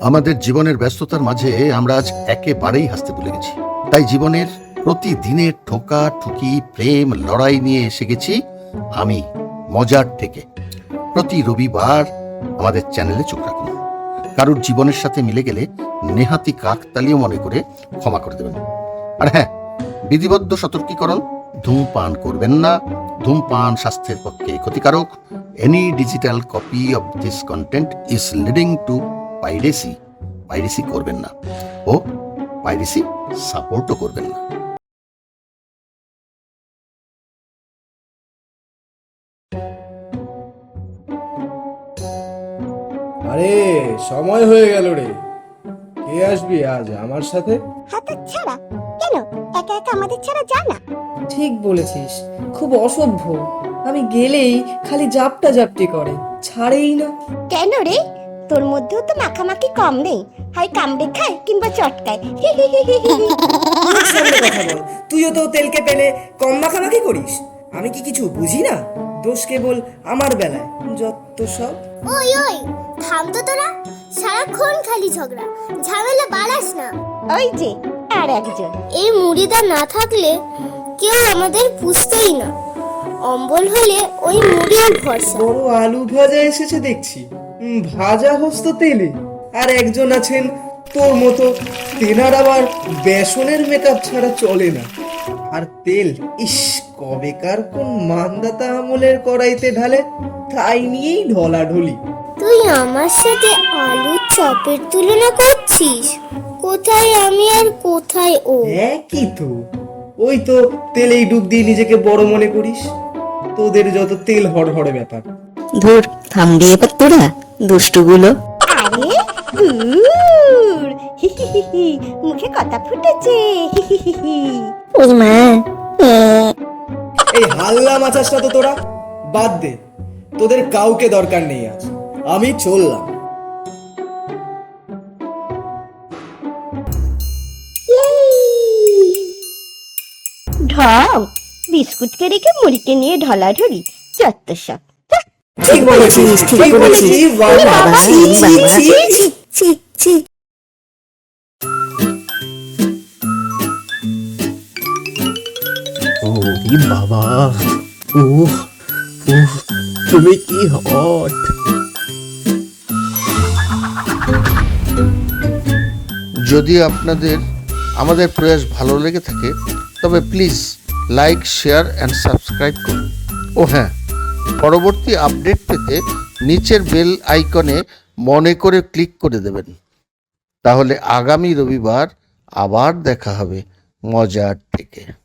আমাদের জীবনের ব্যস্ততার মাঝে আমরা আজ একেবারেই হাসতে ভুলে গেছি। তাই জীবনের প্রতিদিনের ঠোকা, ঠুকি, প্রেম, লড়াই নিয়ে এসে গেছি আমি মজার থেকে। প্রতি রবিবার আমাদের চ্যানেলে চোখ রাখুন। কারুর জীবনের সাথে মিলে গেলে নেহাতি কাকতালিও মনে করে ক্ষমা করে দেবেন। আর হ্যাঁ বিধিবদ্ধ সতর্কীকরণ, ধূমপান করবেন না। ধূমপান স্বাস্থ্যের পক্ষে ক্ষতিকারক। Any digital copy of this content is leading to piracy piracy করবেন না। ও পাইরেসি সাপোর্টও করবেন না। আরে সময় হয়ে গেল রে। কে আসবি আজ আমার সাথে? হাতের ছাড়া। কেন? একা একা আমাদের ছাড়া যা না। ঠিক বলেছিস। খুব অসভ্য। আমি গেলেই খালি জাপটা জাপটি করে ছাড়েই না। কেন রে? তোর মধ্যেও তো মাখামাখি কম নেই। হয় কামড়ে খায় কিংবা চটকায়। মুখ সামনে কথা বল। তুইও তো তেলকে পেলে কম মাখামাখি করিস। আমি কি কিছু বুঝি না? দোষ কেবল আমার বেলায়। যত সব। ওই ওই থাম তো তোরা। সারাক্ষণ খালি ঝগড়া। ঝামেলা বাড়াস না। ওই যে আর একজন। এই মুড়িদা না থাকলে কেউ আমাদের পুষতেই না। অম্বল হলে ওই মুড়ি আর ভরসা। বড় আলু ভাজা এসেছে দেখছি। উম, ভাজা হস্ত তেলে। আর একজন আছেন তোর মতো তেনার আবার বেসনের মেকআপ ছাড়া চলে না। আর তেল ইস কবেকার কোন মান্দাতা আমলের কড়াইতে ঢালে তাই নিয়েই ঢলাঢলি। তুই আমার সাথে আলুর চপের তুলনা করছিস? কোথায় আমি আর কোথায় ও? একই তো। ওই তো তেলেই ডুব দিয়ে নিজেকে বড় মনে করিস। তোদের যত তেল হড়হড়ে ব্যাপার। ধুর থামবি এবার তোরা দুষ্টুগুলো। আরে মুখে কথা ফুটেছে। ওই মা এই হাল্লা মাছাসটা তো তোরা বাদ দে। তোদের কাউকে দরকার নেই আজ। আমি চললাম। ঢং। বিস্কুটকে রেখে মুড়িকে নিয়ে ঢলাঢলি যত সব। ঠিক বলেছিস ঠিক বলেছিস। বাবা, ছি, ছি, তুমি কি হট? যদি আপনাদের আমাদের প্রয়াস ভালো লেগে থাকে তবে please like, share and subscribe করুন। ও হ্যাঁ পরবর্তী আপডেট পেতে নিচের বেল আইকনে মনে করে ক্লিক করে দেবেন। তাহলে আগামী রবিবার আবার দেখা হবে মজার থেকে।